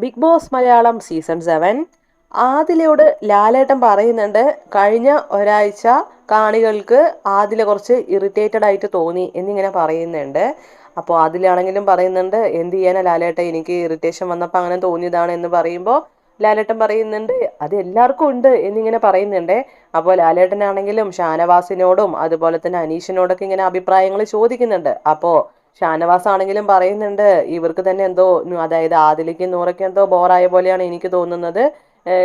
Big Boss Malayalam season seven. ആദിലയോട് ലാലേട്ടൻ പറയുന്നുണ്ട് കഴിഞ്ഞ ഒരാഴ്ച കാണികൾക്ക് ആദില കുറച്ച് ഇറിറ്റേറ്റഡ് ആയിട്ട് തോന്നി എന്നിങ്ങനെ പറയുന്നുണ്ട്. അപ്പോൾ ആദിലാണെങ്കിലും പറയുന്നുണ്ട് എന്ത് ചെയ്യാനാ ലാലേട്ടൻ എനിക്ക് ഇറിറ്റേഷൻ വന്നപ്പോൾ അങ്ങനെ തോന്നിയതാണ് എന്ന് പറയുമ്പോൾ ലാലേട്ടൻ പറയുന്നുണ്ട് അത് എല്ലാവർക്കും ഉണ്ട് എന്നിങ്ങനെ പറയുന്നുണ്ട്. അപ്പോൾ ലാലേട്ടനാണെങ്കിലും ഷാനവാസിനോടും അതുപോലെ തന്നെ അനീഷിനോടൊക്കെ ഇങ്ങനെ അഭിപ്രായങ്ങൾ ചോദിക്കുന്നുണ്ട്. അപ്പോൾ ഷാനവാസ് ആണെങ്കിലും പറയുന്നുണ്ട് ഇവർക്ക് തന്നെ എന്തോ അതായത് ആദിലേക്ക് നൂറൊക്കെ എന്തോ ബോറായ പോലെയാണ് എനിക്ക് തോന്നുന്നത്.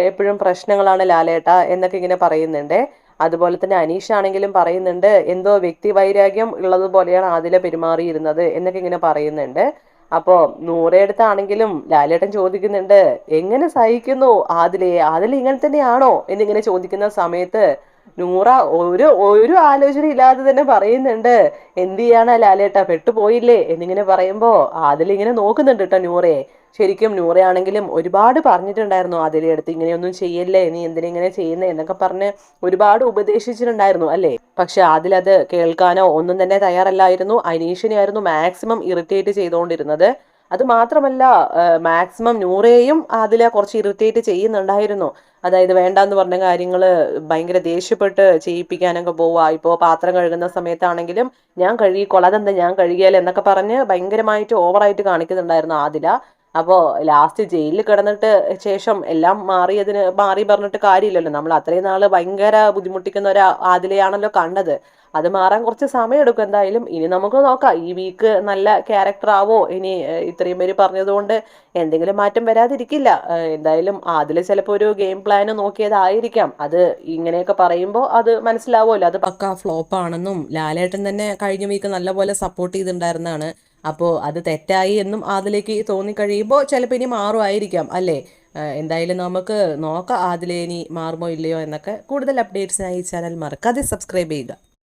എപ്പോഴും പ്രശ്നങ്ങളാണ് ലാലേട്ട എന്നൊക്കെ ഇങ്ങനെ പറയുന്നുണ്ട്. അതുപോലെ തന്നെ അനീഷ് ആണെങ്കിലും പറയുന്നുണ്ട് എന്തോ വ്യക്തി വൈരാഗ്യം ഉള്ളതുപോലെയാണ് ആദില പെരുമാറിയിരുന്നത് എന്നൊക്കെ ഇങ്ങനെ പറയുന്നുണ്ട്. അപ്പോൾ നൂറയടുത്താണെങ്കിലും ലാലേട്ടൻ ചോദിക്കുന്നുണ്ട് എങ്ങനെ സഹിക്കുന്നു? ആദിലെ ആദില ഇങ്ങനെ തന്നെയാണോ? എന്നിങ്ങനെ ചോദിക്കുന്ന സമയത്ത് നൂറ ഒരു ഒരു ആലോചന ഇല്ലാതെ തന്നെ പറയുന്നുണ്ട് എന്ത് ചെയ്യാനാ ലാലേട്ട? പെട്ടുപോയില്ലേ? എന്നിങ്ങനെ പറയുമ്പോ ഇങ്ങനെ നോക്കുന്നുണ്ട് കേട്ടോ നൂറയെ ശരിക്കും നൂറയാണെങ്കിലും ഒരുപാട് പറഞ്ഞിട്ടുണ്ടായിരുന്നു അതിലെ അടുത്ത് ഇങ്ങനെയൊന്നും ചെയ്യല്ലേ നീ എന്തിനിങ്ങനെ ചെയ്യുന്നേ? എന്നൊക്കെ പറഞ്ഞ് ഒരുപാട് ഉപദേശിച്ചിട്ടുണ്ടായിരുന്നു അല്ലേ? പക്ഷെ അതിലത് കേൾക്കാനോ ഒന്നും തന്നെ തയ്യാറല്ലായിരുന്നു. അനീഷിനെയായിരുന്നു മാക്സിമം ഇറിറ്റേറ്റ് ചെയ്തുകൊണ്ടിരുന്നത്. അത് മാത്രമല്ല മാക്സിമം നൂറേയും അതിൽ കുറച്ച് ഇറിറ്റേറ്റ് ചെയ്യുന്നുണ്ടായിരുന്നു. അതായത് വേണ്ടാന്ന് പറഞ്ഞ കാര്യങ്ങൾ ഭയങ്കര ദേഷ്യപ്പെട്ട് ചെയ്യിപ്പിക്കാനൊക്കെ പോവുക. ഇപ്പോൾ പാത്രം കഴുകുന്ന സമയത്താണെങ്കിലും ഞാൻ കഴുകിക്കോളാം അതെന്താ ഞാൻ കഴുകിയാൽ എന്നൊക്കെ പറഞ്ഞ് ഭയങ്കരമായിട്ട് ഓവറായിട്ട് കാണിക്കുന്നുണ്ടായിരുന്നു ആദില. അപ്പോൾ ലാസ്റ്റ് ജയിലിൽ കിടന്നിട്ട് ശേഷം എല്ലാം മാറിയതിന് മാറി പറഞ്ഞിട്ട് കാര്യമില്ലല്ലോ. നമ്മൾ അത്രയും നാൾ ഭയങ്കര ബുദ്ധിമുട്ടിക്കുന്ന ഒരു ആദിലയാണല്ലോ കണ്ടത്. അത് മാറാൻ കുറച്ച് സമയം എടുക്കും എന്തായാലും. ഇനി നമുക്ക് നോക്കാം. ഈ വീക്ക് നല്ല ക്യാരക്ടർ ആവോ? ഇനി ഇത്രയും പേര് പറഞ്ഞതുകൊണ്ട് എന്തെങ്കിലും മാറ്റം വരാതിരിക്കില്ല. എന്തായാലും അതിൽ ചിലപ്പോൾ ഒരു ഗെയിം പ്ലാൻ നോക്കിയതായിരിക്കാം. അത് ഇങ്ങനെയൊക്കെ പറയുമ്പോൾ അത് മനസ്സിലാവുമല്ലോ. അത് പക്ക ഫ്ലോപ്പ് ആണെന്നും ലാലേട്ടൻ തന്നെ കഴിഞ്ഞ വീക്ക് നല്ലപോലെ സപ്പോർട്ട് ചെയ്തിട്ടുണ്ടായിരുന്നതാണ്. അപ്പോൾ അത് തെറ്റായി എന്നും അതിലേക്ക് തോന്നിക്കഴിയുമ്പോൾ ചിലപ്പോൾ ഇനി മാറുമായിരിക്കാം അല്ലേ? എന്തായാലും നമുക്ക് നോക്കാം അതിലേനി മാറുമോ ഇല്ലയോ എന്നൊക്കെ കൂടുതൽ അപ്ഡേറ്റ്സിനായി ഈ ചാനൽ മറക്കാതെ സബ്സ്ക്രൈബ് ചെയ്യുക.